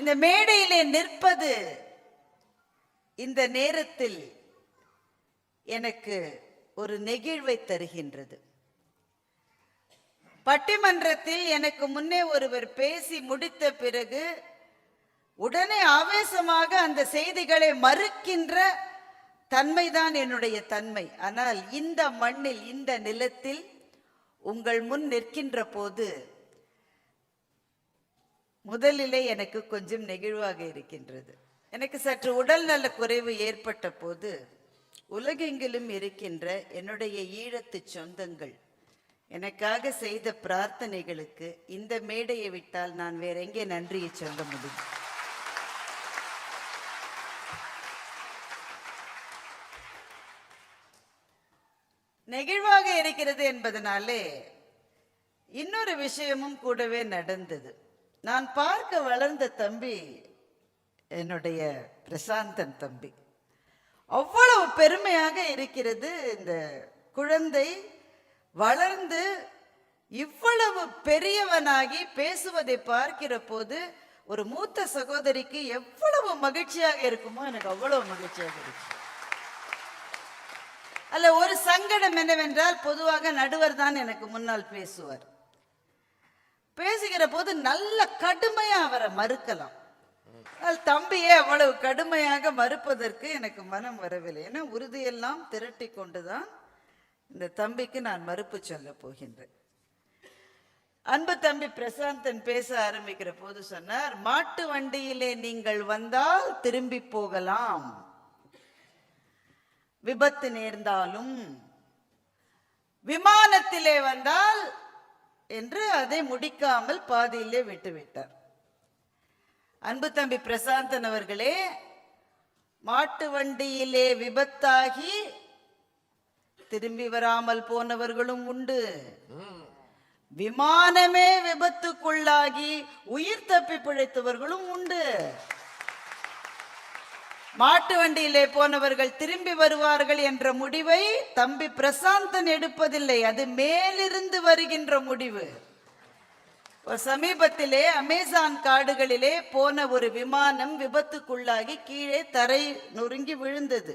இந்த மேடையிலே நிற்பது இந்த நேரத்தில் எனக்கு ஒரு நெகிழ்வை தருகின்றது. பட்டிமன்றத்தில் எனக்கு முன்னே ஒருவர் பேசி முடித்த பிறகு உடனே ஆவேசமாக அந்த செய்திகளை மறுக்கின்ற தன்மைதான் என்னுடைய தன்மை. ஆனால் இந்த மண்ணில் இந்த நிலத்தில் உங்கள் முன் நிற்கின்ற போது முதலிலே எனக்கு கொஞ்சம் நெகிழ்வாக இருக்கின்றது. எனக்கு சற்று உடல் நல குறைவு ஏற்பட்ட போது உலகெங்கிலும் இருக்கின்ற என்னுடைய ஈழத்து சொந்தங்கள் எனக்காக செய்த பிரார்த்தனைகளுக்கு இந்த மேடையை விட்டால் நான் வேற எங்கே நன்றியை சொல்ல முடியும். நெகிழ்வாக இருக்கிறது என்பதனாலே இன்னொரு விஷயமும் கூடவே நடந்தது. நான் பார்க்க வளர்ந்த தம்பி என்னுடைய பிரசாந்தன் தம்பி. அவ்வளவு பெருமையாக இருக்கிறது இந்த குழந்தை. வளர்ந்து இவ்வளவு பெரியவனாகி பேசுவதை பார்க்கிற போது ஒரு மூத்த சகோதரிக்கு எவ்வளவு மகிழ்ச்சியாக இருக்குமோ எனக்கு அவ்வளவு மகிழ்ச்சியாக இருக்கு. அல்ல ஒரு சங்கடம் என்னவென்றால் பொதுவாக நடுவர் தான் எனக்கு முன்னால் பேசுவார். பேசுகிற போது நல்ல கடுமையா அவரை மறுக்கலாம். தம்பியே அவ்வளவு கடுமையாக மறுப்பதற்கு எனக்கு மனம் வரவில்லை. ஏன்னா உறுதியெல்லாம் திரட்டி கொண்டுதான் இந்த தம்பிக்கு நான் மறுப்பு சொல்ல போகின்றேன். அன்பு தம்பி பிரசாந்தன் பேச ஆரம்பிக்கிற போது சொன்னார் மாட்டு வண்டியிலே நீங்கள் வந்தால் திரும்பி போகலாம். விபத்து நேர்ந்தாலும் விமானத்திலே வந்தால் என்று அதை முடிக்காமல் பாதியிலே விட்டுவிட்டார். அன்பு தம்பி பிரசாந்தன் அவர்களே மாட்டு வண்டியிலே விபத்தாகி திரும்பி வராமல் போனவர்களும் உண்டு. விமானமே விபத்துக்குள்ளாகி உயிர் தப்பி பிழைத்தவர்களும் உண்டு. மாட்டு வண்டியிலே போனவர்கள் திரும்பி வருவார்கள் என்ற முடிவை தம்பி பிரசாந்தன் எடுப்பதில்லை. அது மேலிருந்து வருகின்ற முடிவு. சமீபத்திலே அமேசான் காடுகளிலே போன ஒரு விமானம் விபத்துக்குள்ளாகி கீழே தரை நொறுங்கி விழுந்தது.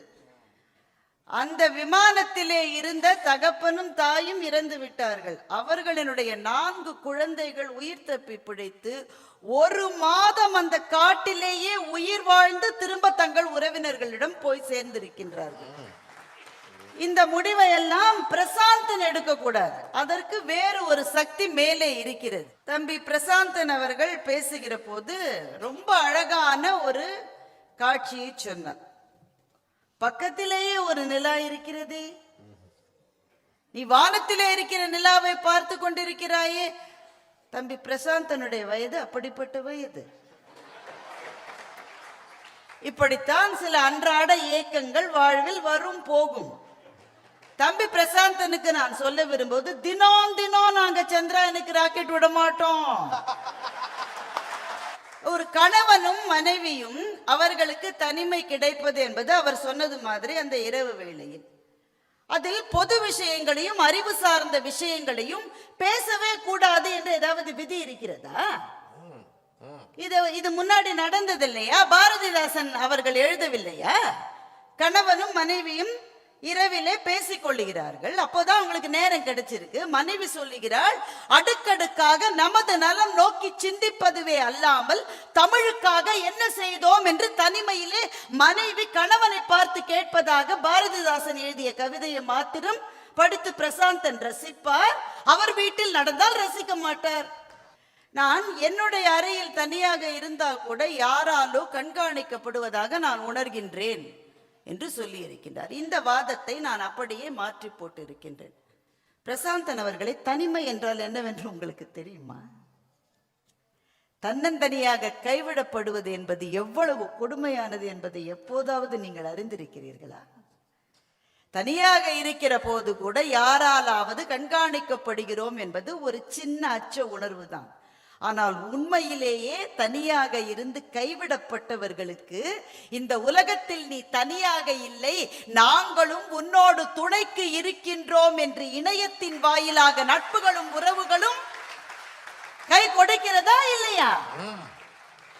அந்த விமானத்திலே இருந்த தகப்பனும் தாயும் இறந்து விட்டார்கள். அவர்களினுடைய நான்கு குழந்தைகள் உயிர் தப்பி பிழைத்து ஒரு மாதம் அந்த காட்டிலேயே உயிர் வாழ்ந்து திரும்ப தங்கள் உறவினர்களிடம் போய் சேர்ந்திருக்கின்றார்கள். இந்த முடிவை எல்லாம் பிரசாந்தன் எடுக்கக்கூடாது. அதற்கு வேறு ஒரு சக்தி மேலே இருக்கிறது. தம்பி பிரசாந்தன் அவர்கள் பேசுகிற போது ரொம்ப அழகான ஒரு காட்சியை சொன்னார். பக்கத்திலேயே ஒரு நிலா இருக்கிறது. நீ வானத்திலே இருக்கிற நிலாவை பார்த்து கொண்டிருக்கிறாயே. தம்பி பிரசாந்தனுடைய வயது அப்படிப்பட்ட வயது. இப்படித்தான் சில அன்றாட ஏக்கங்கள் வாழ்வில் வரும் போகும். தம்பி பிரசாந்தனுக்கு நான் சொல்ல விரும்புவது தினம் தினம் நாங்க சந்திராயனுக்கு ராக்கெட் விட மாட்டோம் ஒரு கணவனும் மனைவியும் அவர்களுக்கு தனிமை கிடைப்பது என்பது அவர் சொன்னது மாதிரி அந்த இரவு வேளையில். அதில் பொது விஷயங்களையும் அறிவு சார்ந்த விஷயங்களையும் பேசவே கூடாது என்று ஏதாவது விதி இருக்கிறதா? இது இது முன்னாடி நடந்தது இல்லையா? பாரதிதாசன் அவர்கள் எழுதவில்லையா? கணவனும் மனைவியும் இரவிலே பேசிக்கொள்ளுகிறார்கள். அப்போதான் அவங்களுக்கு நேரம் கிடைச்சிருக்கு. மனைவி சொல்லுகிறாள் அடுக்கடுக்காக நமது நலம் நோக்கி சிந்திப்பதுவே அல்லாமல் தமிழுக்காக என்ன செய்தோம் என்று தனிமையிலே மனைவி கணவனை பார்த்து கேட்பதாக பாரதிதாசன் எழுதிய கவிதையை மாத்திரம் படித்து பிரசாந்தன் ரசிப்பார். அவர் வீட்டில் நடந்தால் ரசிக்க மாட்டார். நான் என்னுடைய அறையில் தனியாக இருந்தால் கூட யாராலோ கண்காணிக்கப்படுவதாக நான் உணர்கின்றேன். என்று சொல்லி இருக்கின்றார் இந்த வாதத்தை நான் அப்படியே மாற்றி போட்டு இருக்கின்றேன் பிரசாந்தன் அவர்களை தனிமை என்றால் என்னவென்று உங்களுக்கு தெரியுமா? தன்னந்தனியாக கைவிடப்படுவது என்பது எவ்வளவு கொடுமையானது என்பதை எப்போதாவது நீங்கள் அறிந்திருக்கிறீர்களா? தனியாக இருக்கிற போது கூட யாராலாவது கண்காணிக்கப்படுகிறோம் என்பது ஒரு சின்ன அச்ச உணர்வு தான் ஆனால் உண்மையிலேயே தனியாக இருந்து கைவிடப்பட்டவர்களுக்கு இந்த உலகத்தில் நீ தனியாக இல்லை நாங்களும் உன்னோடு துணைக்கு இருக்கின்றோம் என்று இணையத்தின் வாயிலாக நட்புகளும் உறவுகளும் கை கொடுக்கிறதா இல்லையா?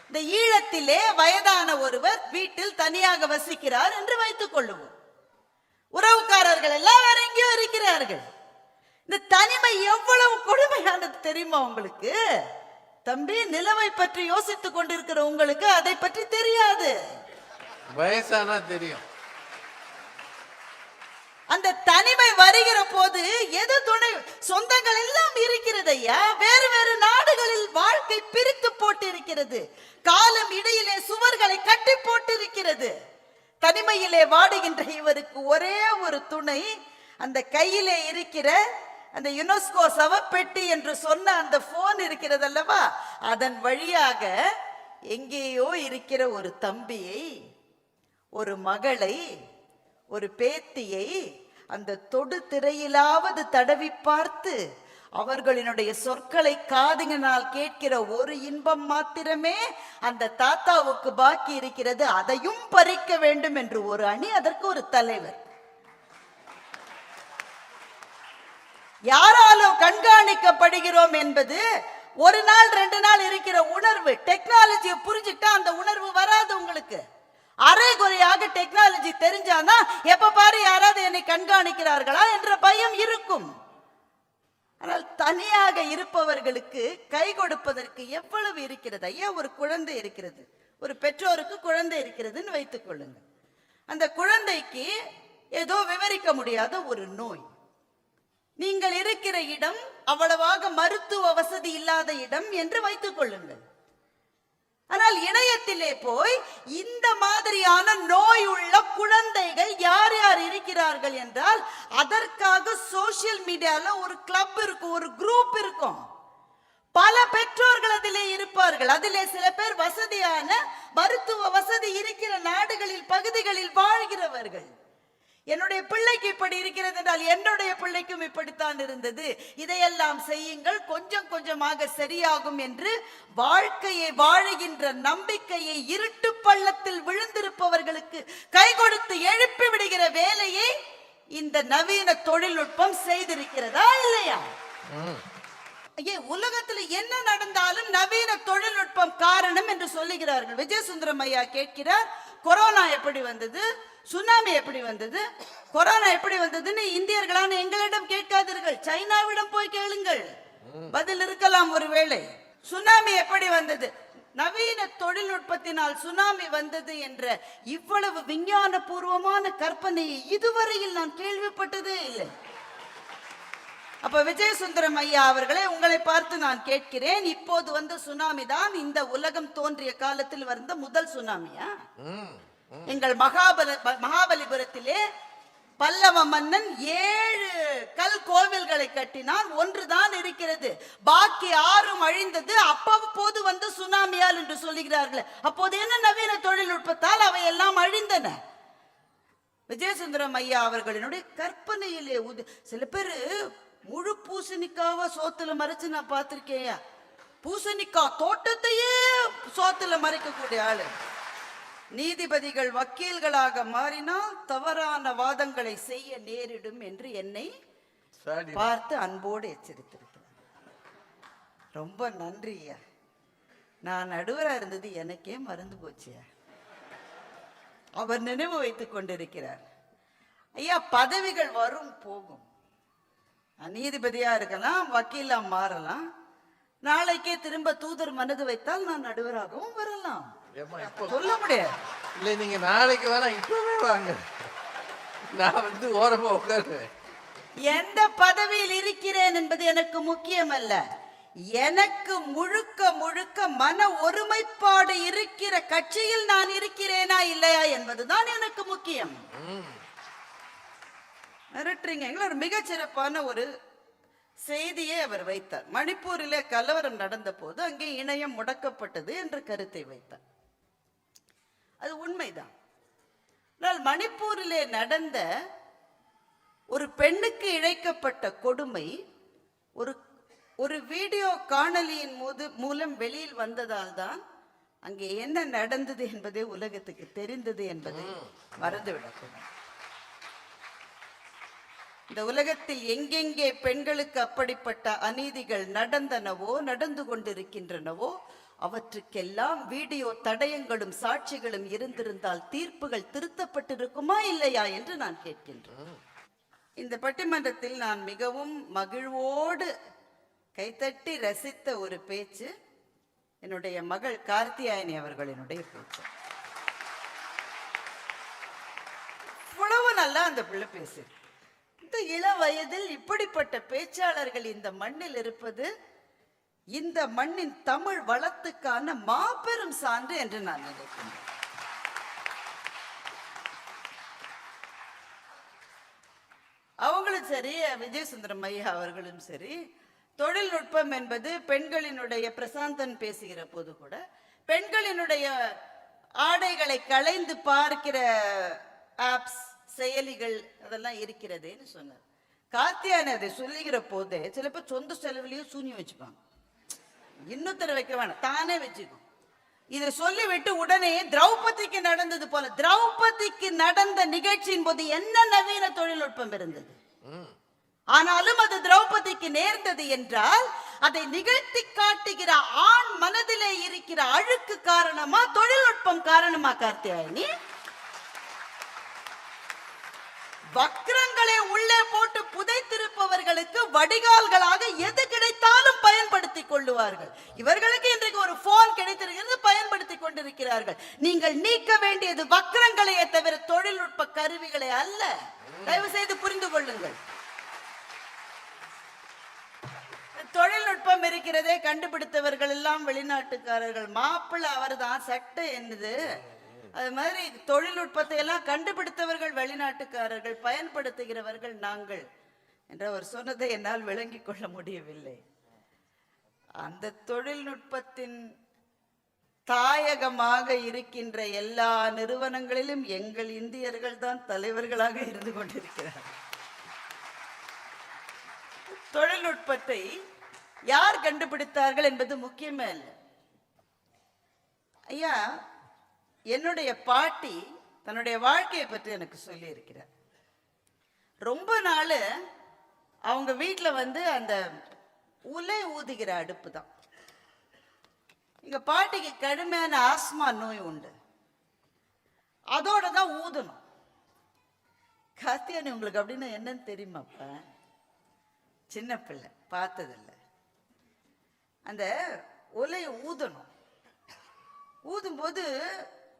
இந்த ஈழத்திலே வயதான ஒருவர் வீட்டில் தனியாக வசிக்கிறார் என்று வைத்துக் கொள்ளுவோம். உறவுக்காரர்கள் எல்லாம் வேற எங்கேயோ இருக்கிறார்கள். இந்த தனிமை எவ்வளவு கொடுமையானது தெரியுமா உங்களுக்கு? தம்பி நிலவை பற்றி யோசித்துக் கொண்டிருக்கிற உங்களுக்கு அதை பற்றி தெரியாது. வயசானா தெரியும். அந்த தனிமை வருகிற போது எது துணை? சொந்தங்கள் எல்லாம் இருக்கிறது ஐயா. வேறு வேறு நாடுகளில் வாழ்க்கை பிரித்து போட்டு இருக்கிறது காலம் இடையிலே சுவர்களை கட்டி போட்டு இருக்கிறது தனிமையிலே வாடுகின்ற இவருக்கு ஒரே ஒரு துணை அந்த கையிலே இருக்கிற அந்த யுனெஸ்கோ சவப்பெட்டி என்று சொன்ன அந்த போன் இருக்கிறது அல்லவா அதன் வழியாக எங்கேயோ இருக்கிற ஒரு தம்பியை ஒரு மகளை ஒரு பேத்தியை அந்த தொடு திரையிலாவது தடவி பார்த்து அவர்களினுடைய சொற்களை காதுங்கனால் கேட்கிற ஒரு இன்பம் மாத்திரமே அந்த தாத்தாவுக்கு பாக்கி இருக்கிறது. அதையும் பறிக்க வேண்டும் என்று ஒரு அணி அதற்கு ஒரு தலைவர். யாராலும் கண்காணிக்கப்படுகிறோம் என்பது ஒரு நாள் ரெண்டு நாள் இருக்கிற உணர்வு. டெக்னாலஜியை புரிஞ்சுக்கிட்டா அந்த உணர்வு வராது உங்களுக்கு. அரை குறையாக டெக்னாலஜி தெரிஞ்சாதான் எப்ப பாரு யாராவது என்னை கண்காணிக்கிறார்களா என்ற பயம் இருக்கும். ஆனால் தனியாக இருப்பவர்களுக்கு கை கொடுப்பதற்கு எவ்வளவு இருக்கிறது? ஐயா ஒரு குழந்தை இருக்கிறது. ஒரு பெற்றோருக்கு குழந்தை இருக்கிறதுன்னு வைத்துக் கொள்ளுங்க அந்த குழந்தைக்கு ஏதோ விவரிக்க முடியாத ஒரு நோய். நீங்கள் இருக்கிற இடம் அவ்வளவாக மருத்துவ வசதி இல்லாத இடம் என்று வைத்துக் கொள்ளுங்கள். ஆனால் இணையத்திலே போய் இந்த மாதிரியான நோய் உள்ள குழந்தைகள் யார் யார் இருக்கிறார்கள் என்றால் அதற்காக சோசியல் மீடியால ஒரு கிளப் இருக்கும் ஒரு குரூப் இருக்கும். பல பெற்றோர்கள் அதிலே இருப்பார்கள். அதிலே சில பேர் வசதியான மருத்துவ வசதி இருக்கிற நாடுகளில் பகுதிகளில் வாழ்கிறவர்கள். என்னுடைய பிள்ளைக்கு இப்படி இருக்கிறது என்றால் என்னுடைய பிள்ளைக்கும் இப்படித்தான் இருந்தது. இதையெல்லாம் செய்யுங்கள். கொஞ்சம் கொஞ்சமாக சரியாகும் என்று வாழ்க்கையை வாழுகின்ற நம்பிக்கையை இருட்டு பள்ளத்தில் விழுந்திருப்பவர்களுக்கு கை கொடுத்து எழுப்பி விடுகிற வேலையை இந்த நவீன தொழில்நுட்பம் செய்திருக்கிறதா இல்லையா? ஐயே உலகத்துல என்ன நடந்தாலும் நவீன தொழில்நுட்பம் காரணம் என்று சொல்லுகிறார்கள். விஜயசுந்தரம் ஐயா கேட்கிறார் கொரோனா எப்படி வந்தது? சுனாமி எப்படி வந்தது? கொரோனா எப்படி வந்ததுன்னு இந்தியர்களான எங்களிடம் கேட்காதீர்கள். சைனாவிடம் போய் கேளுங்கள். பதில் இருக்கலாம் ஒருவேளை சுனாமி எப்படி வந்தது? நவீன தொழில்நுட்பத்தினால் சுனாமி வந்தது என்ற இவ்வளவு விஞ்ஞான பூர்வமான கற்பனையை இதுவரையில் நான் கேள்விப்பட்டதே இல்லை. அப்ப விஜயசுந்தரம் ஐயா அவர்களே உங்களை பார்த்து நான் கேட்கிறேன். இப்போது வந்த சுனாமி தான் இந்த உலகம் தோன்றிய காலத்தில் வந்த முதல் சுனாமியா? எங்கள் மகாபல மகாபலிபுரத்திலே பல்லவ மன்னன் ஏழு கல் கோவில்களை கட்டினான். ஒன்றுதான் இருக்கிறது. பாக்கி ஆறும் அழிந்தது. அப்பப்போது வந்து சுனாமியால் என்று சொல்லுகிறார்கள். அப்போது என்ன நவீன தொழில்நுட்பத்தால் அவை எல்லாம் அழிந்தன? விஜயசுந்தரம் ஐயா அவர்களினுடைய கற்பனையிலே உது சில பேர் முழு பூசணிக்காவ சோத்துல மறைச்சு நான் பார்த்துருக்கேயா பூசணிக்காய் தோட்டத்தையே சோத்துல மறைக்கக்கூடிய ஆளு. நீதிபதிகள் வக்கீல்களாக மாறினால் தவறான வாதங்களை செய்ய நேரிடும் என்று என்னை பார்த்து அன்போடு எச்சரித்திருக்கிறார். ரொம்ப நன்றி ஐயா. நான் நடுவரா இருந்தது எனக்கே மறந்து போச்சியா அவர் நினைவு வைத்துக் கொண்டிருக்கிறார். ஐயா பதவிகள் வரும் போகும். நீதிபதியா இருக்கலாம் வக்கீலா மாறலாம். நாளைக்கே திரும்ப தூதர் மனது வைத்தால் நான் நடுவராகவும் வரலாம். இப்போ சொல்ல முடியாது. இல்லை நீங்க நாளைக்கு வேணாம் இப்பவே வாங்க. நான் வந்து ஓரமா உட்காருவேன். எந்த பதவியில் இருக்கிறேன் என்பது எனக்கு முக்கியமல்ல. எனக்கு முழுக்க முழுக்க மன ஒருமைப்பாடு இருக்கிற கட்சியில் நான் இருக்கிறேனா இல்லையா என்பதுதான் எனக்கு முக்கியம். மிரட்டுறீங்க. எங்களை ஒரு மிகச்சிறப்பான ஒரு செய்தியை அவர் வைத்தார். மணிப்பூரிலே கலவரம் நடந்த போது அங்கே இணையம் முடக்கப்பட்டது என்ற கருத்தை வைத்தார். அது உண்மைதான். ஆனால் மணிப்பூரிலே நடந்த ஒரு பெண்ணுக்கு இழைக்கப்பட்ட கொடுமை ஒரு ஒரு வீடியோ காணொளியின் மூது மூலம் வெளியில் வந்ததால் தான் அங்கே என்ன நடந்தது என்பதே உலகத்துக்கு தெரிந்தது என்பதை மறந்துவிடக்கூடாது. இந்த உலகத்தில் எங்கெங்கே பெண்களுக்கு அப்படிப்பட்ட அநீதிகள் நடந்தனவோ நடந்து கொண்டிருக்கின்றனவோ அவற்றுக்கெல்லாம் வீடியோ தடயங்களும் சாட்சிகளும் இருந்திருந்தால் தீர்ப்புகள் திருத்தப்பட்டிருக்குமா இல்லையா என்று நான் கேட்கின்றேன். இந்த பட்டிமன்றத்தில் நான் மிகவும் மகிழ்வோடு கைத்தட்டி ரசித்த ஒரு பேச்சு என்னுடைய மகள் கார்த்தியாயனி அவர்களினுடைய பேச்சு. இவ்வளவு நல்லா அந்த பிள்ளை பேசு இந்த இள வயதில் இப்படிப்பட்ட பேச்சாளர்கள் இந்த மண்ணில் இருப்பது இந்த மண்ணின் தமிழ் வளத்துக்கான மாபெரும் சான்று என்று நான் நினைக்கிறேன். அவங்களும் சரி விஜய் சுந்தரம் ஐயா அவர்களும் சரி தொழில்நுட்பம் என்பது பெண்களினுடைய பிரசாந்தன் பேசுகிற போது கூட பெண்களினுடைய ஆடைகளை களைந்து பார்க்கிற ஆப்ஸ் செயலிகள் அதெல்லாம் இருக்கிறதேன்னு சொன்னார். கார்த்தியானது சொல்லுகிற போதே சில பேர் சொந்த செலவுலயும் சூன்யம் வச்சுப்பாங்க. இன்னொருத்தர் வைக்க வேணாம். தானே வச்சுக்கும் இதை சொல்லிவிட்டு உடனே திரௌபதிக்கு நடந்தது போல திரௌபதிக்கு நடந்த நிகழ்ச்சியின் போது என்ன நவீன தொழில்நுட்பம் இருந்தது? ஆனாலும் அது திரௌபதிக்கு நேர்ந்தது என்றால் அதை நிகழ்த்தி காட்டுகிற ஆண் மனதிலே இருக்கிற அழுக்கு காரணமா தொழில்நுட்பம் காரணமா கார்த்தியாயினி? வக்ரங்களை உள்ளே போட்டு புதைத்திருப்பவர்களுக்கு வடிகால்களாக எது கிடைத்தாலும் பயன்படுத்த கொள்ளுவார்கள் இவர்களுக்கு இன்றைக்கு ஒரு போன் கிடைத்திருக்கிறது பயன்படுத்தி கொண்டிருக்கிறார்கள். நீங்கள் நீக்க வேண்டியது வக்கரங்களையே தவிர தொழில்நுட்ப கருவிகளை அல்ல. தயவு செய்து புரிந்து கொள்ளுங்கள். தொழில்நுட்பம் இருக்கிறதே கண்டுபிடித்தவர்கள் எல்லாம் வெளிநாட்டுக்காரர்கள். மாப்பிள்ளை அவர்தான் சட்டை என்னது? அது மாதிரி தொழில்நுட்பத்தை எல்லாம் கண்டுபிடித்தவர்கள் வெளிநாட்டுக்காரர்கள் பயன்படுத்துகிறவர்கள் நாங்கள். என்று அவர் சொன்னதை என்னால் விளங்கிக் கொள்ள முடியவில்லை. அந்த தொழில்நுட்பத்தின் தாயகமாக இருக்கின்ற எல்லா நிறுவனங்களிலும் எங்கள் இந்தியர்கள் தான் தலைவர்களாக இருந்து கொண்டிருக்கிறார்கள். தொழில்நுட்பத்தை யார் கண்டுபிடித்தார்கள் என்பது முக்கியமே இல்லை. ஐயா என்னுடைய பாட்டி தன்னுடைய வாழ்க்கையை பற்றி எனக்கு சொல்லியிருக்கிறார். ரொம்ப நாள் அவங்க வீட்டில் வந்து அந்த உலை ஊதுகிற அடுப்பு தான் எங்க பாட்டிக்கு கடுமையான ஆஸ்மா நோய் உண்டு. அதோட தான் ஊதணும். கார்த்தியானி உங்களுக்கு அப்படின்னா என்னன்னு தெரியுமாப்பா? சின்ன பிள்ளை பார்த்ததில்ல. அந்த ஒலையை ஊதணும். ஊதும்போது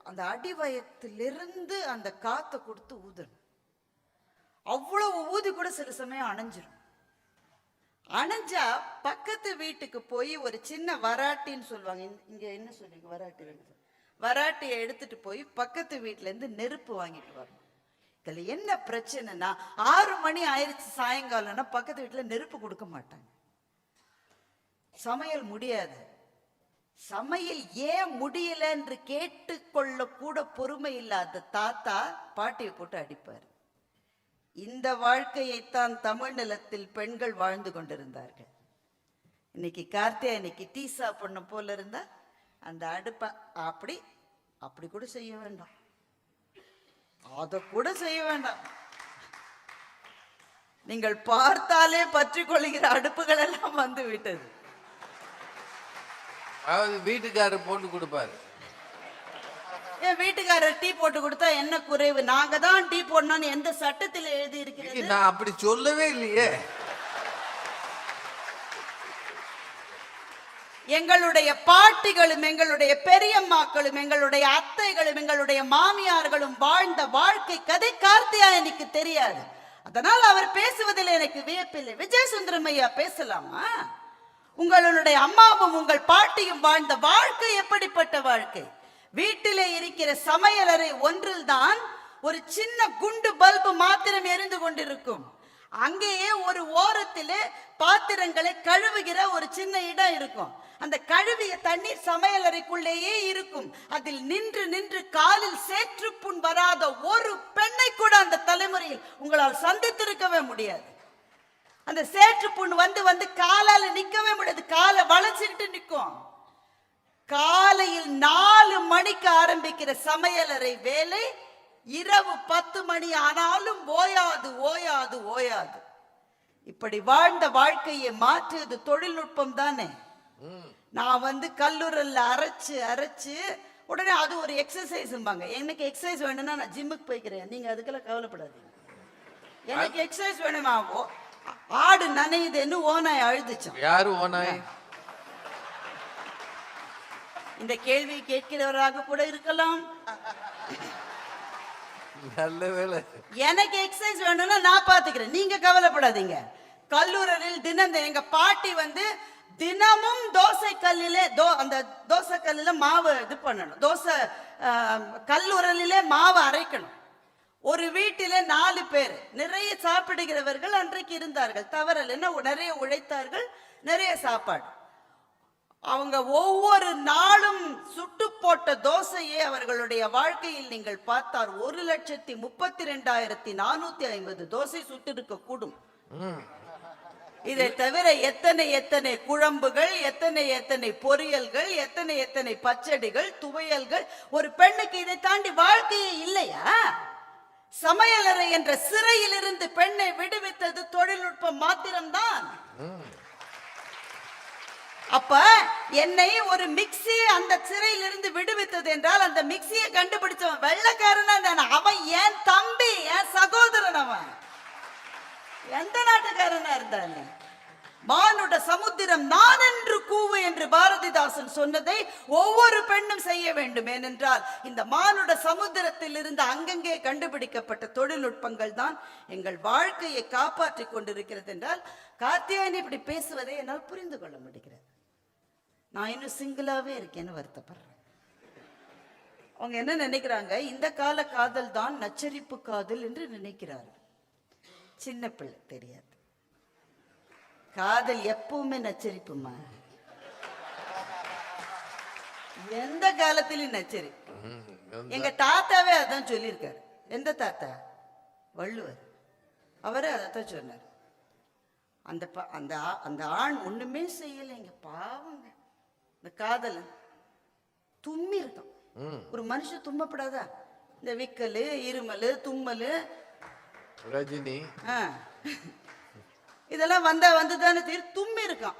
அந்த அடிவயத்திலிருந்து அந்த காற்றை கொடுத்து ஊதணும். அவ்வளவு ஊதி கூட சில சமயம் அணைஞ்சிரும். அணைஞ்சா பக்கத்து வீட்டுக்கு போய் ஒரு சின்ன வராட்டின்னு சொல்லுவாங்க. இங்க- என்ன சொல்லுங்க வராட்டி வராட்டியை எடுத்துட்டு போய் பக்கத்து வீட்டுல இருந்து நெருப்பு வாங்கிட்டு வரணும் இதுல என்ன பிரச்சனைனா ஆறு மணி ஆயிடுச்சு சாயங்காலம்னா பக்கத்து வீட்டுல நெருப்பு கொடுக்க மாட்டாங்க. சமையல் முடியாது. சமையல் ஏன் முடியல என்று கேட்டுக்கொள்ள கூட பொறுமை இல்லாத தாத்தா பாட்டியை போட்டு அடிப்பார். இந்த வாழ்க்கையைத்தான் தமிழ் நிலத்தில் பெண்கள் வாழ்ந்து கொண்டிருந்தார்கள். இன்னைக்கு கார்த்திகை இன்னைக்கு டீ சாப்பிடணும் போல இருந்தா அந்த அடுப்பை அப்படி அப்படி கூட செய்ய வேண்டாம். அதை கூட செய்ய வேண்டாம். நீங்கள் பார்த்தாலே பற்றி கொள்கிற அடுப்புகள் எல்லாம் வந்து விட்டது. அதாவது வீட்டுக்காரர் போட்டு கொடுப்பாரு. என் வீட்டுக்காரர் டீ போட்டு கொடுத்தா என்ன குறைவு? நாங்க தான் டீ போடணும்னு எந்த சட்டத்தில் எழுதி இருக்கிறது நான் அப்படி சொல்லவே இல்லையே. எங்களுடைய பாட்டிகளும் எங்களுடைய பெரியம்மாக்களும் எங்களுடைய அத்தைகளும் எங்களுடைய மாமியார்களும் வாழ்ந்த வாழ்க்கை கதை கார்த்தியாயனிக்கு தெரியாது. அதனால் அவர் பேசுவதில் எனக்கு வியப்பில்லை. விஜய் சுந்தரம் ஐயா பேசலாமா? உங்களுடைய அம்மாவும் உங்கள் பாட்டியும் வாழ்ந்த வாழ்க்கை எப்படிப்பட்ட வாழ்க்கை? வீட்டிலே இருக்கிற சமையலறை ஒன்றில் தான் ஒரு சின்ன குண்டு பல்பு மாத்திரம் எரிந்து கொண்டிருக்கும். அங்கேயே ஒரு ஓரத்திலே பாத்திரங்களை கழுவுகிற ஒரு சின்ன இடம் இருக்கும். அந்த கழுவிய தண்ணீர் சமையலறைக்குள்ளேயே இருக்கும். அதில் நின்று நின்று காலில் சேற்றுப்புண் வராத ஒரு பெண்ணை கூட அந்த தலைமுறையில் உங்களால் சந்தித்திருக்கவே முடியாது. அந்த சேற்றுப்புண் வந்து வந்து காலால நிக்கவே முடியாது. காலை வளைச்சுக்கிட்டு நிற்கும். காலையில் நாலு மணிக்கு ஆரம்பிக்கிற சமையலறை வேலை இரவு பத்து மணி ஆனாலும் ஓயாது ஓயாது ஓயாது. இப்படி வாழ்ந்த வாழ்க்கையை மாற்றுவது தொழில்நுட்பம் தானே. நான் வந்து கல்லூரில் அரைச்சு அரைச்சு உடனே அது ஒரு எக்ஸசைஸ்ம்பாங்க எனக்கு எக்ஸசைஸ் வேணும்னா நான் ஜிம்முக்கு போய்க்கிறேன். நீங்க அதுக்கெல்லாம் கவலைப்படாதீங்க. எனக்கு எக்ஸசைஸ் வேணுமா? ஓ- ஆடு நனையுதுன்னு ஓனாய் அழுதுச்சான் யாரு ஓனாய் இந்த கேள்வி கேட்கிறவராக கூட இருக்கலாம். நல்ல வேலை எனக்கு எக்ஸசைஸ் வேணும்னா நான் பாத்துக்கிறேன் நீங்க கவலைப்படாதீங்க. கல்லூரில் தினம் எங்க பாட்டி வந்து தினமும் தோசை கல்லிலே தோ அந்த தோசை கல்லில மாவு இது பண்ணணும். தோசை கல்லுரலிலே மாவு அரைக்கணும். ஒரு வீட்டிலே நாலு பேர். நிறைய சாப்பிடுகிறவர்கள் அன்றைக்கு இருந்தார்கள். தவறல் என்ன? நிறைய உழைத்தார்கள். நிறைய சாப்பாடு. அவங்க ஒவ்வொரு நாளும் சுட்டு போட்ட தோசையை அவர்களுடைய வாழ்க்கையில் நீங்கள் பார்த்தால் ஒரு லட்சத்தி முப்பத்தி ரெண்டாயிரத்தி நானூத்தி ஐம்பது தோசை சுட்டிருக்க கூடும். இதை தவிர எத்தனை எத்தனை குழம்புகள் எத்தனை எத்தனை பொரியல்கள் எத்தனை எத்தனை பச்சடிகள் துவையல்கள் ஒரு பெண்ணுக்கு இதை தாண்டி வாழ்க்கையே இல்லையா? சமையலறை என்ற சிறையிலிருந்து பெண்ணை விடுவித்தது தொழில்நுட்பம் மாத்திரம்தான். அப்ப என்னை ஒரு மிக்ஸி அந்த சிறையிலிருந்து விடுவித்தது என்றால் அந்த மிக்ஸியை கண்டுபிடிச்சவன் வெள்ளக்காரனா இருந்தானா? அவன் என் தம்பி என் சகோதரன் அவன். எந்த நாட்டுக்காரனா இருந்தானே? மானுட சமுத்திரம் நான் என்று கூவு என்று பாரதிதாசன் சொன்னதை ஒவ்வொரு பெண்ணும் செய்ய வேண்டும். ஏனென்றால் இந்த மானுட சமுத்திரத்தில் இருந்து அங்கங்கே கண்டுபிடிக்கப்பட்ட தொழில்நுட்பங்கள் தான் எங்கள் வாழ்க்கையை காப்பாற்றிக் கொண்டிருக்கிறது என்றால் கார்த்தியாயன் இப்படி பேசுவதை என்னால் புரிந்து கொள்ள முடிகிறது. நான் இன்னும் சிங்கிளாவே இருக்கேன்னு வருத்தப்படுறேன். அவங்க என்ன நினைக்கிறாங்க? இந்த கால காதல் தான் நச்சரிப்பு காதல் என்று நினைக்கிறார்கள். சின்ன பிள்ளை தெரியாது. காதல் எப்பவுமே நச்சரிப்புமா எந்த காலத்திலும் வந்து- எங்க தாத்தாவே அதான் சொல்லியிருக்காரு. எந்த தாத்தா? வள்ளுவர். அவரே அதைத்தான் சொன்னார். அந்த அந்த அந்த ஆண் ஒண்ணுமே செய்யலைங்க பாவங்க. இந்த காதலன் தும்மி இருக்கான் ம். ஒரு மனுஷன் தும்மப்படாதா இந்த விக்கல் இருமல் தும்மல். ரஜினி. இதெல்லாம் வந்தா வந்து தானே தீர் தும்மி இருக்கான்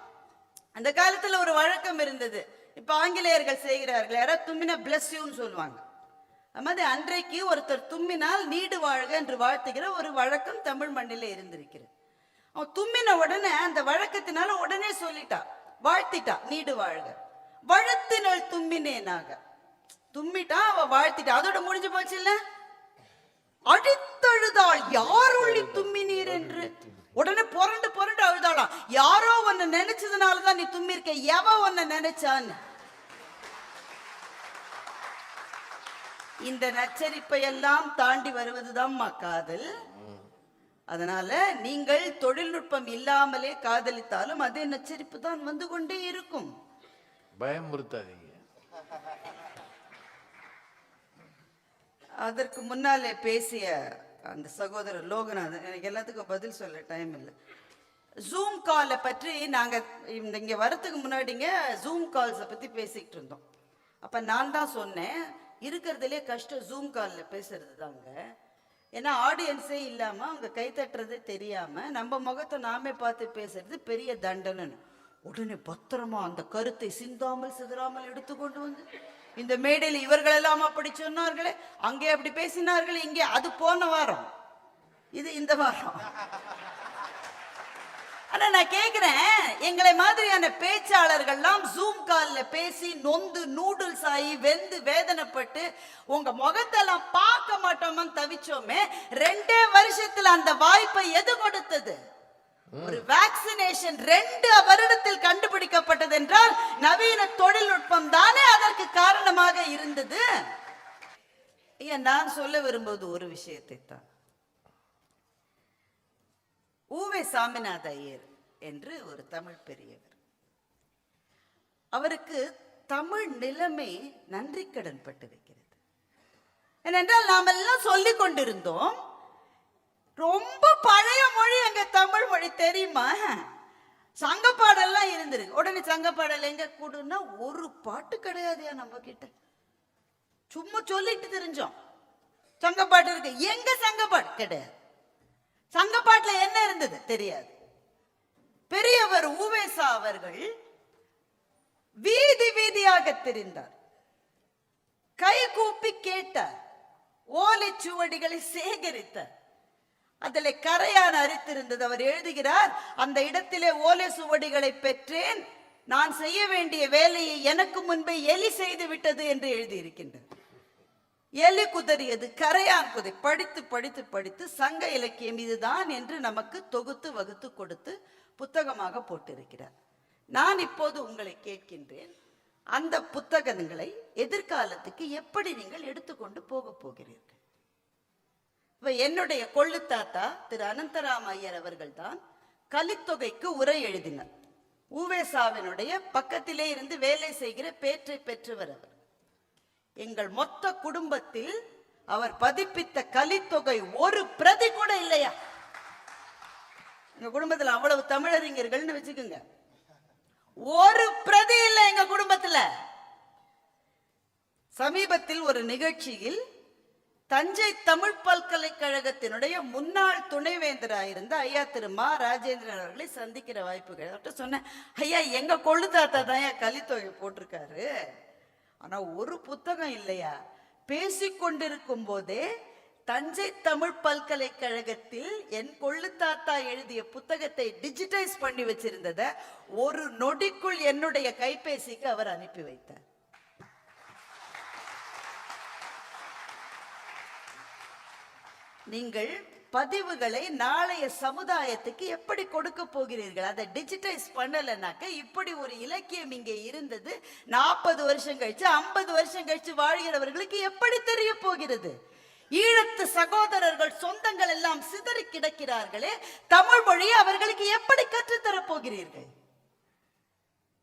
அந்த காலத்துல ஒரு வழக்கம் இருந்தது. இப்ப ஆங்கிலேயர்கள் செய்கிறார்கள் யாராவது தும்மினா பிளஸ் யூன்னு சொல்லுவாங்க. அது அன்றைக்கு ஒருத்தர் தும்மினால் நீடு வாழ்க என்று வாழ்த்துகிற ஒரு வழக்கம் தமிழ் மண்ணில இருந்திருக்கிறது. அவன் தும்மின உடனே அந்த வழக்கத்தினால உடனே சொல்லிட்டா வாழ்த்திட்டா நீடு வாழ்க. வழுத்தினள் தும்மினேனாக தும்மிட்டா அவ வாழ்த்திட்டா. அதோட முடிஞ்சு போச்சு இல்ல அடித்தழுதாள் யார் ஒளி தும்மினீர் என்று? உடனே புரண்டு புரண்டு அழுதாளாம் யாரோ உன்னை நினைச்சதுனாலதான் நீ தும்மிருக்க எவ உன்னை நினைச்சான்னு? இந்த நச்சரிப்பை எல்லாம் தாண்டி வருவதுதான் காதல். அதனால நீங்கள் தொழில்நுட்பம் இல்லாமலே காதலித்தாலும் அதே நச்சரிப்பு தான் வந்து கொண்டே இருக்கும். பயமுறுத்தாதீங்க. அதற்கு முன்னாலே பேசிய அந்த சகோதரர் லோகநாதன் எனக்கு எல்லாத்துக்கும் பதில் சொல்ல டைம் இல்லை. ஜூம் காலை பற்றி நாங்கள் இந்த இங்க முன்னாடிங்க ஜூம் கால்ஸை பற்றி பேசிக்கிட்டு இருந்தோம். அப்போ நான் தான் சொன்னேன் இருக்கிறதுலே கஷ்டம் ஜூம் காலில் பேசுறது தாங்க ஏன்னா ஆடியன்ஸே இல்லாமல் அவங்க கைத்தட்டுறதே தெரியாமல் நம்ம முகத்தை நாமே பார்த்து பேசுறது பெரிய தண்டனைன்னு. உடனே பத்திரமா அந்த கருத்தை சிந்தாமல் சிதறாமல் எடுத்துக்கொண்டு வந்து இந்த மேடையில் இவர்கள் எல்லாம் அப்படி சொன்னார்களே அங்கே அப்படி பேசினார்களே இங்கே அது போன வாரம். இது இந்த வாரம். ஆனா நான் கேக்குறேன் எங்களை மாதிரியான பேச்சாளர்கள்லாம் ஜூம் கால்ல பேசி நொந்து நூடுல்ஸ் ஆகி வெந்து வேதனைப்பட்டு உங்க முகத்தெல்லாம் பார்க்க மாட்டோமான்னு தவிச்சோமே ரெண்டே வருஷத்துல அந்த வாய்ப்பை எது கொடுத்தது? ஒரு வேக்சினேஷன் ரெண்டு வருடத்தில் கண்டுபிடிக்கப்பட்டது என்றால் நவீன தொழில்நுட்பம் தானே அதற்கு காரணமாக இருந்தது. ஐயா நான் சொல்ல விரும்புவது ஒரு விஷயத்தை தான். ஊவே சாமிநாத ஐயர் என்று ஒரு தமிழ் பெரியவர். அவருக்கு தமிழ் நிலைமை நன்றி கடன் பட்டு வைக்கிறது. ஏனென்றால் நாம் எல்லாம் சொல்லிக் கொண்டிருந்தோம் ரொம்ப பழைய மொழி எங்க தமிழ் மொழி தெரியுமா? சங்கப்பாடெல்லாம் இருந்திருக்கு. உடனே சங்கப்பாடல் எங்க கூடுன்னா ஒரு பாட்டு கிடையாதுயா நம்ம கிட்ட சும்மா சொல்லிட்டு தெரிஞ்சோம். சங்கப்பாட்டு இருக்கு. எங்க சங்கப்பாட்டு கிடையாது. சங்கப்பாட்டுல என்ன இருந்தது? தெரியாது. பெரியவர் ஊவேசா அவர்கள் வீதி வீதியாக தெரிந்தார். கை கூப்பி கேட்டார். ஓலைச்சுவடிகளை சேகரித்தார். அதில் கரையான் அரித்திருந்தது. அவர் எழுதுகிறார் அந்த இடத்திலே ஓலை சுவடிகளை பெற்றேன். நான் செய்ய வேண்டிய வேலையை எனக்கு முன்பே எலி செய்து விட்டது என்று எழுதியிருக்கின்றது. எலி குதறியது கரையான் குதை படித்து படித்து படித்து சங்க இலக்கியம் இதுதான் என்று நமக்கு தொகுத்து வகுத்து கொடுத்து புத்தகமாக போட்டிருக்கிறார். நான் இப்போது உங்களை கேட்கின்றேன் அந்த புத்தகங்களை எதிர்காலத்துக்கு எப்படி நீங்கள் எடுத்துக்கொண்டு போக போகிறீர்கள்? இப்ப என்னுடைய கொள்ளு தாத்தா திரு அனந்தராம் ஐயர் அவர்கள் தான் கலித்தொகைக்கு உரை எழுதினார் ஊவேசாவினுடைய பக்கத்திலே இருந்து வேலை செய்கிற பேற்றை பெற்றவர் அவர். எங்கள் மொத்த குடும்பத்தில் அவர் பதிப்பித்த கலித்தொகை ஒரு பிரதி கூட இல்லையா? எங்க குடும்பத்தில் அவ்வளவு தமிழறிஞர்கள்னு வச்சுக்கோங்க. ஒரு பிரதி இல்லை எங்க குடும்பத்தில். சமீபத்தில் ஒரு நிகழ்ச்சியில் தஞ்சை தமிழ் பல்கலைக்கழகத்தினுடைய முன்னாள் துணைவேந்தராயிருந்த ஐயா திரு மா ராஜேந்திரன் அவர்களை சந்திக்கிற வாய்ப்பு அவர்கிட்ட சொன்னேன் ஐயா எங்க கொள்ளு தாத்தா தான் ஐயா கலித்தொகை போட்டிருக்காரு. ஆனா ஒரு புத்தகம் இல்லையா? பேசிக்கொண்டிருக்கும் போதே தஞ்சை தமிழ் பல்கலைக்கழகத்தில் என் கொள்ளு தாத்தா எழுதிய புத்தகத்தை டிஜிட்டைஸ் பண்ணி வச்சிருந்தத ஒரு நொடிக்குள் என்னுடைய கைபேசிக்கு அவர் அனுப்பி வைத்தார். நீங்கள் பதிவுகளை நாளைய சமுதாயத்துக்கு எப்படி கொடுக்க போகிறீர்கள்? அதை டிஜிட்டைஸ் பண்ணலைனாக்க இப்படி ஒரு இலக்கியம் இங்கே இருந்தது. நாற்பது வருஷம் கழிச்சு ஐம்பது வருஷம் கழிச்சு வாழ்கிறவர்களுக்கு எப்படி தெரிய போகிறது? ஈழத்து சகோதரர்கள் சொந்தங்கள் எல்லாம் சிதறி கிடக்கிறார்களே தமிழ் மொழியை அவர்களுக்கு எப்படி கற்றுத்தரப் போகிறீர்கள்?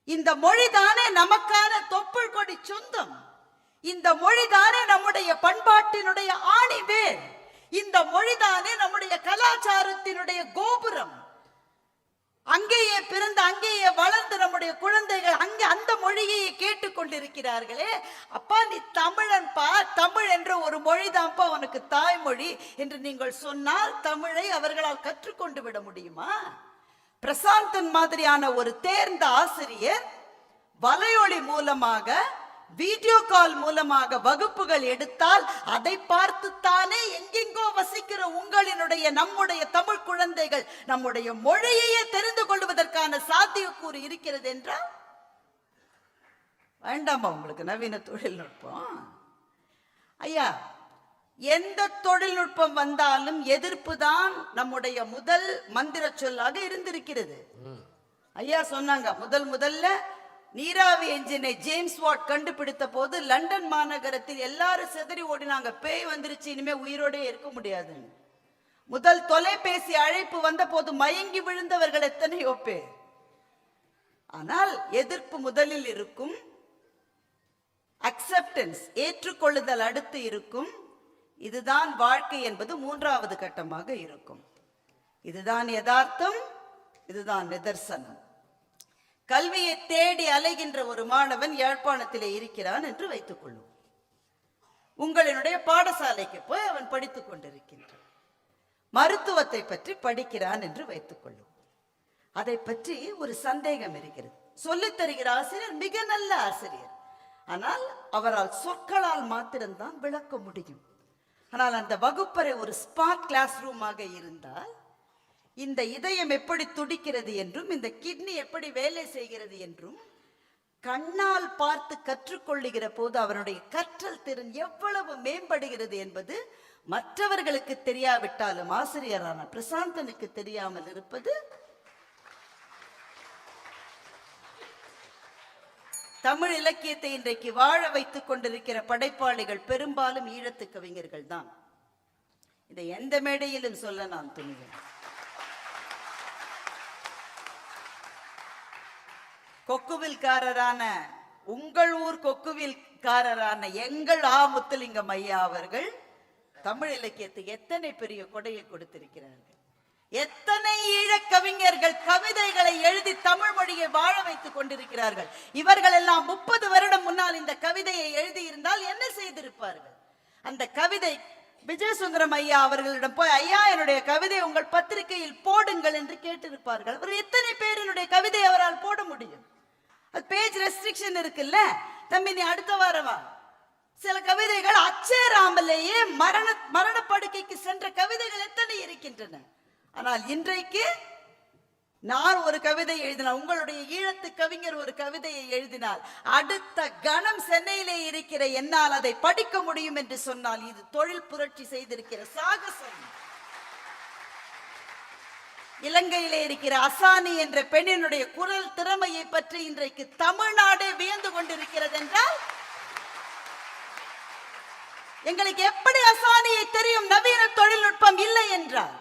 இந்த மொழிதானே நமக்கான தொப்புள் கொடி சொந்தம். இந்த மொழிதானே நம்முடைய பண்பாட்டினுடைய ஆணி வேர் இந்த மொழிதானே நம்முடைய கலாச்சாரத்தினுடைய கோபுரம். அங்கேயே பிறந்து அங்கேயே வளர்ந்து நம்முடைய குழந்தைகள் அங்கே அந்த மொழியை கேட்டுக்கொண்டிருக்கிறார்களே. அப்பா நீ தமிழன்ப்பா தமிழ் என்ற ஒரு மொழிதான்ப்பா உனக்கு தாய்மொழி என்று நீங்கள் சொன்னால் தமிழை அவர்களால் கற்றுக்கொண்டு விட முடியுமா? பிரசாந்தன் மாதிரியான ஒரு தேர்ந்த ஆசிரியர் வலையொலி மூலமாக வீடியோ கால் மூலமாக வகுப்புகள் எடுத்தால் அதை பார்த்துத்தானே எங்கெங்கோ வசிக்கிற உங்களினுடைய நம்முடைய தமிழ் குழந்தைகள் நம்முடைய மொழியையே தெரிந்து கொள்வதற்கான சாத்தியக்கூறு இருக்கிறது என்றால்? வேண்டாமா உங்களுக்கு நவீன தொழில்நுட்பம். ஐயா எந்த தொழில்நுட்பம் வந்தாலும் எதிர்ப்பு தான் நம்முடைய முதல் மந்திர சொல்லாக இருந்திருக்கிறது. ஐயா சொன்னாங்க முதல் முதல்ல நீராவி என்ஜினை ஜேம்ஸ் வாட் கண்டுபிடித்த போது லண்டன் மாநகரத்தில் எல்லாரும் சிதறி ஓடினாங்க. பேய் வந்துருச்சு இனிமே உயிரோடே இருக்க முடியாதுன்னு. முதல் தொலைபேசி அழைப்பு வந்த போது மயங்கி விழுந்தவர்கள் எத்தனையோ பேர். ஆனால் எதிர்ப்பு முதலில் இருக்கும் அக்செப்டன்ஸ் ஏற்றுக்கொள்ளுதல் அடுத்து இருக்கும். இதுதான் வாழ்க்கை என்பது மூன்றாவது கட்டமாக இருக்கும். இதுதான் யதார்த்தம் இதுதான் நிதர்சனம். கல்வியை தேடி அலைகின்ற ஒரு மாணவன் யாழ்ப்பாணத்திலே இருக்கிறான் என்று வைத்துக் கொள்ளும் உங்களினுடைய பாடசாலைக்கு போய் அவன் படித்துக் கொண்டிருக்கின்றான். மருத்துவத்தை பற்றி படிக்கிறான் என்று வைத்துக் கொள்ளும் அதை பற்றி ஒரு சந்தேகம் இருக்கிறது. சொல்லித் தருகிற ஆசிரியர் மிக நல்ல ஆசிரியர். ஆனால் அவரால் சொற்களால் மாத்திரம்தான் விளக்க முடியும். ஆனால் அந்த வகுப்பறை ஒரு ஸ்பாட் கிளாஸ் ரூமாக இருந்தால் இந்த இதயம் எப்படி துடிக்கிறது என்றும் இந்த கிட்னி எப்படி வேலை செய்கிறது என்றும் கண்ணால் பார்த்து கற்றுக்கொள்ளுகிற போது அவருடைய கற்றல் திறன் எவ்வளவு மேம்படுகிறது என்பது மற்றவர்களுக்கு தெரியாவிட்டாலும் ஆசிரியரான பிரசாந்தனுக்கு தெரியாமல் இருப்பது தமிழ் இலக்கியத்தை இன்றைக்கு வாழ வைத்துக் கொண்டிருக்கிற படைப்பாளிகள் பெரும்பாலும் ஈழத்து கவிஞர்கள் தான் இதை எந்த மேடையிலும் சொல்ல நான் துணிவேன். கொக்குவில்காரரான உங்கள் ஊர் கொக்குவில்காரரான எங்கள் ஆ முத்துலிங்கம் ஐயா அவர்கள் தமிழ் இலக்கியத்துக்கு எத்தனை பெரிய கொடையை கொடுத்திருக்கிறார்கள்? எத்தனை ஈழக் கவிஞர்கள் கவிதைகளை எழுதி தமிழ் மொழியை வாழ வைத்துக் கொண்டிருக்கிறார்கள்? இவர்கள் எல்லாம் முப்பது வருடம் முன்னால் இந்த கவிதையை எழுதியிருந்தால் என்ன செய்திருப்பார்கள்? அந்த கவிதை விஜயசுந்தரம் ஐயா அவர்களிடம் போய் ஐயா என்னுடைய கவிதை உங்கள் பத்திரிகையில் போடுங்கள் என்று கேட்டிருப்பார்கள். அவர் எத்தனை பேரினுடைய கவிதை அவரால் போட முடியும்? அது பேஜ் ரெஸ்ட்ரிக்ஷன் இருக்குல்ல? தம்பி நீ அடுத்த வாரம் சில கவிதைகள் அச்சேராமலேயே மரண மரணப்படுக்கைக்கு சென்ற கவிதைகள் எத்தனை இருக்கின்றன? ஆனால் இன்றைக்கு நான் ஒரு கவிதை எழுதினால் உங்களுடைய ஈழத்து கவிஞர் ஒரு கவிதையை எழுதினால் அடுத்த கணம் சென்னையிலே இருக்கிற என்னால் அதை படிக்க முடியும் என்று சொன்னால் இது தொழில் புரட்சி செய்திருக்கிற சாகசம். இலங்கையிலே இருக்கிற அசானி என்ற பெண்ணினுடைய குரல் திறமையை பற்றி இன்றைக்கு தமிழ்நாடு வியந்து கொண்டிருக்கிறது என்றால் எங்களுக்கு எப்படி அசானியை தெரியும்? நவீன தொழில்நுட்பம் இல்லை என்றால்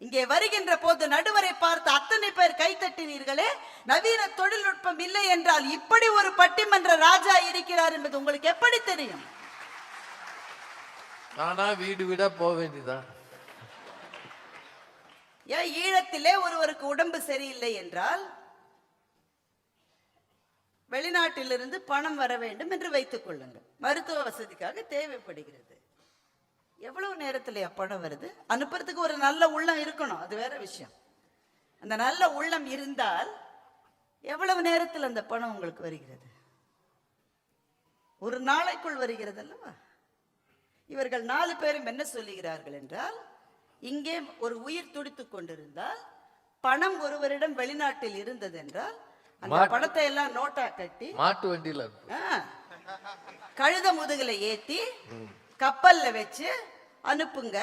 இங்கே வருகின்ற போது நடுவரை பார்த்து அத்தனை பேர் கைத்தட்டினீர்களே நவீன தொழில்நுட்பம் இல்லை என்றால் இப்படி ஒரு பட்டிமன்ற ராஜா இருக்கிறார் என்பது உங்களுக்கு எப்படி தெரியும்? நானா வீடு வீடா போக வேண்டியதான் ஏன் ஈழத்திலே ஒருவருக்கு உடம்பு சரியில்லை என்றால் வெளிநாட்டிலிருந்து பணம் வர வேண்டும் என்று வைத்துக் கொள்ளுங்கள். மருத்துவ வசதிக்காக தேவைப்படுகிறது. எவ்வளவு நேரத்தில் பணம் வருது? அனுப்புறதுக்கு ஒரு நல்ல உள்ளம் இருக்கணும் அது வேற விஷயம். அந்த நல்ல உள்ளம் இருந்தால் எவ்வளவு நேரத்தில் அந்த பணம் உங்களுக்கு வருகிறது? ஒரு நாளைக்குள் வருகிறது அல்லவா? இவர்கள் நாலு பேரும் என்ன சொல்லுகிறார்கள் என்றால் இங்கே ஒரு உயிர் துடித்துக் கொண்டிருந்தால் பணம் ஒருவரிடம் வெளிநாட்டில் இருந்தது என்றால் அந்த பணத்தை எல்லாம் நோட்டா கட்டி மாட்டு வண்டியில கழுத முதுகுல ஏத்தி கப்பல்ல வச்சு அனுப்புங்க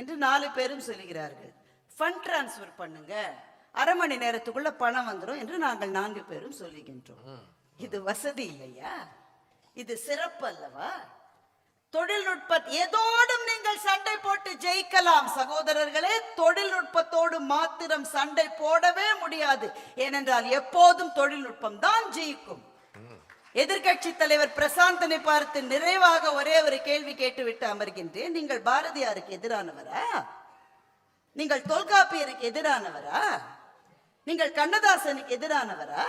என்று நாலு பேரும் சொல்லுகிறார்கள். ஃபண்ட் டிரான்ஸ்ஃபர் பண்ணுங்க. அரை மணி நேரத்துக்குள்ள பணம் வந்துடும் என்று நாங்கள் நான்கு பேரும் சொல்லுகின்றோம். இது வசதி இல்லையா? இது சிறப்பு அல்லவா? தொழில்நுட்ப ஏதோடும் நீங்கள் சண்டை போட்டு ஜெயிக்கலாம். சகோதரர்களே தொழில்நுட்பத்தோடு மாத்திரம் சண்டை போடவே முடியாது. ஏனென்றால் எப்போதும் தொழில்நுட்பம் தான் ஜெயிக்கும். எதிர்க்கட்சி தலைவர் பிரசாந்தனை பார்த்து நிறைவாக ஒரே ஒரு கேள்வி கேட்டுவிட்டு அமர்கின்றேன். நீங்கள் பாரதியாருக்கு எதிரானவரா? நீங்கள் தொல்காப்பியருக்கு எதிரானவரா? நீங்கள் கண்ணதாசனுக்கு எதிரானவரா?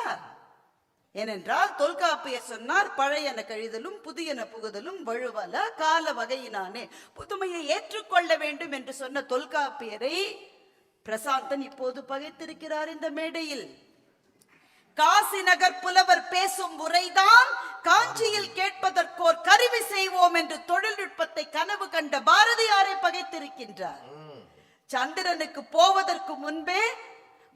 ஏனென்றால் தொல்காப்பியர் சொன்னார் பழையன கழிதலும் புதியன புகுதலும் வழுவல கால வகையினானே. புதுமையை ஏற்றுக்கொள்ள வேண்டும் என்று சொன்ன தொல்காப்பியரை பிரசாந்தன் இப்போது பகைத்திருக்கிறார் இந்த மேடையில். காசி நகர் புலவர் பேசும் முறைதான் காஞ்சியில் கேட்பதற்கோர் கருவி செய்வோம் என்று தொழில்நுட்பத்தை கனவு கண்ட பாரதியாரை பகைத்திருக்கின்றார். சந்திரனுக்கு போவதற்கு முன்பே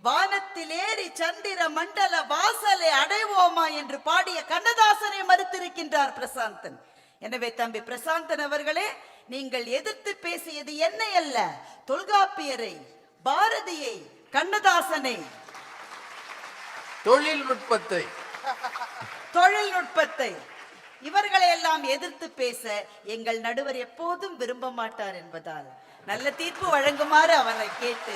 வானத்தில் ஏறி சந்திர மண்டல வாசலை அடைவோமா என்று பாடிய கண்ணதாசனை மறுத்திருக்கின்றார் பிரசாந்தன். எனவே தம்பி பிரசாந்தன் அவர்களே நீங்கள் எதிர்த்து பேசியது என்னை அல்ல தொல்காப்பியரை பாரதியை கண்ணதாசனை. தொழில்நுட்பத்தை. தொழில்நுட்பத்தை. இவர்களை எல்லாம் எதிர்த்து பேச எங்கள் நடுவர் எப்போதும் விரும்ப மாட்டார் என்பதால். நல்ல தீர்ப்பு வழங்குமாறு அவரை கேட்டு